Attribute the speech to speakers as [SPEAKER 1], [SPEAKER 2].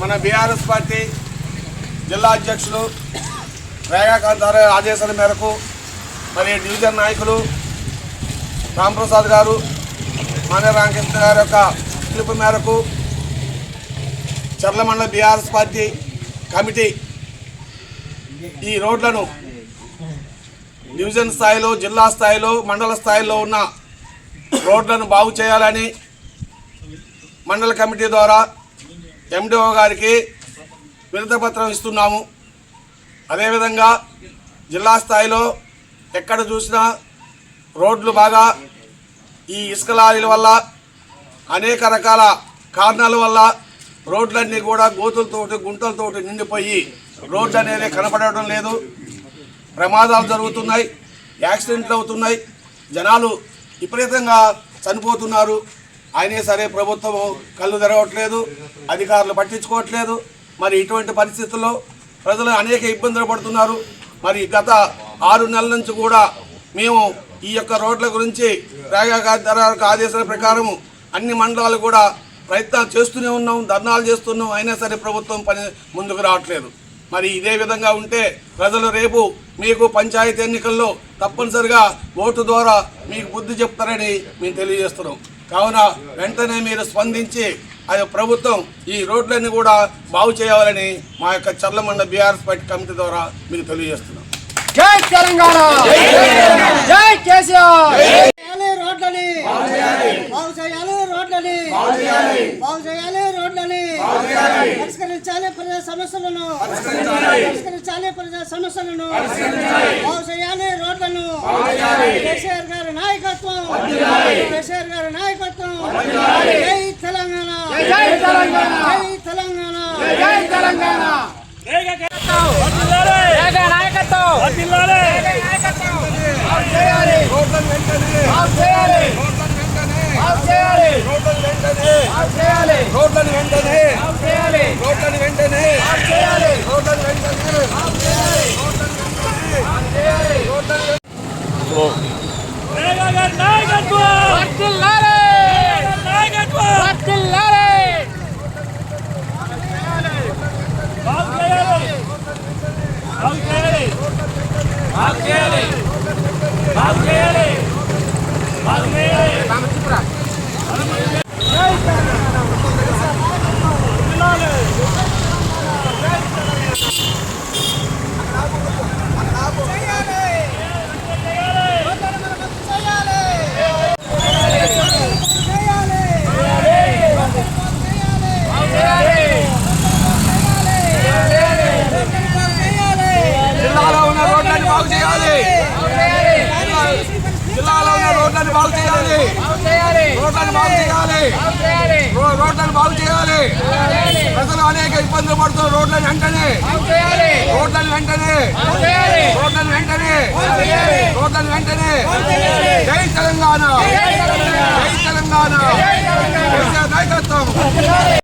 [SPEAKER 1] మన BRS party జిల్లా అధ్యక్షులు రేఖాకాంత్ ఆదేశాల మేరకు మరి డివిజన్ నాయకులు రాంప్రసాద్ గారు మాన్య రామకృష్ణ గారి యొక్క పిలుపు మేరకు చర్లమండల బీఆర్ఎస్ పార్టీ కమిటీ ఈ రోడ్లను డివిజన్ స్థాయిలో జిల్లా స్థాయిలో మండల స్థాయిలో ఉన్న రోడ్లను బాగు చేయాలని మండల కమిటీ ద్వారా ఎండిఓ గారికి వినతపత్రం ఇస్తున్నాము. అదేవిధంగా జిల్లా స్థాయిలో ఎక్కడ చూసినా రోడ్లు బాగా ఈ ఇసుక లారీల వల్ల అనేక రకాల కారణాల వల్ల రోడ్లన్నీ కూడా గోతులతోటి గుంటలతోటి నిండిపోయి రోడ్లు అనేది కనపడడం లేదు. ప్రమాదాలు జరుగుతున్నాయి యాక్సిడెంట్లు అవుతున్నాయి. జనాలు విపరీతంగా చనిపోతున్నారు. అయినా సరే ప్రభుత్వం కళ్ళు తెరవట్లేదు అధికారులు పట్టించుకోవట్లేదు. మరి ఇటువంటి పరిస్థితుల్లో ప్రజలు అనేక ఇబ్బందులు పడుతున్నారు. మరి గత ఆరు నెలల నుంచి కూడా మేము ఈ యొక్క రోడ్ల గురించి రేఖాగారి ఆదేశాల ప్రకారం అన్ని మండలాలు కూడా ప్రయత్నాలు చేస్తూనే ఉన్నాం ధర్నాలు చేస్తున్నాం. అయినా సరే ప్రభుత్వం పని ముందుకు రావట్లేదు. మరి ఇదే విధంగా ఉంటే ప్రజలు రేపు మీకు పంచాయతీ ఎన్నికల్లో తప్పనిసరిగా ఓటు ద్వారా మీకు బుద్ధి చెప్తారని మేము తెలియజేస్తున్నాం. కావున వెంటనే మీరు స్పందించి అది ప్రభుత్వం ఈ రోడ్లన్నీ కూడా బాగు చేయాలని మా యొక్క చర్లమండ బీఆర్ఎస్ పార్టీ కమిటీ ద్వారా మీకు తెలియజేస్తున్నాం.
[SPEAKER 2] జై తెలంగాణ! జై కేసీఆర్!
[SPEAKER 3] చేయాలి రోడ్లని! బాగు చేయాలి. రోడ్లని బాగు చేయాలి. రోడ్లని. పరిష్కరించాలి ప్రజా సమస్యలను. పరిష్కరించాలి. ప్రజా సమస్యలను. బాగు చేయాలి రోడ్లను. కేసీఆర్ గారి నాయకత్వం. కేసీఆర్ గారి నాయకత్వం. జై తెలంగాణ.
[SPEAKER 2] జై తెలంగాణ.
[SPEAKER 3] జై తెలంగాణ.
[SPEAKER 2] జై తెలంగాణ. ఏక నాయకత్వం. నాయకత్వం. బాగు చేయాలి
[SPEAKER 1] రోడ్లను వెంటనే
[SPEAKER 2] బాగు చేయాలి
[SPEAKER 1] రోడ్లను వెంటనే
[SPEAKER 2] బాగు చేయాలి
[SPEAKER 1] రోడ్లను వెంటనే
[SPEAKER 2] బాగు చేయాలి
[SPEAKER 1] రోడ్లను వెంటనే
[SPEAKER 2] బాగు చేయాలి
[SPEAKER 1] రోడ్లను వెంటనే
[SPEAKER 2] బాగు చేయాలి
[SPEAKER 1] రోడ్లను వెంటనే
[SPEAKER 2] బాగు చేయాలి బాగు చేయాలి వర్ధిల్లాలి వర్ధిల్లాలి
[SPEAKER 1] జిల్లాలో ఉన్న రోడ్లను బాగు చేయాలి జిల్లాలో ఉన్న రోడ్లను బాగు చేయాలి. రోడ్లను బాగు చేయాలి. రోడ్లను బాగు చేయాలి. ప్రజలు అనేక ఇబ్బందులు పడుతున్న రోడ్లను వెంటనే రోడ్లను వెంటనే రోడ్లను వెంటనే రోడ్లను వెంటనే. జై తెలంగాణ. జై తెలంగాణ. నాయకత్వం.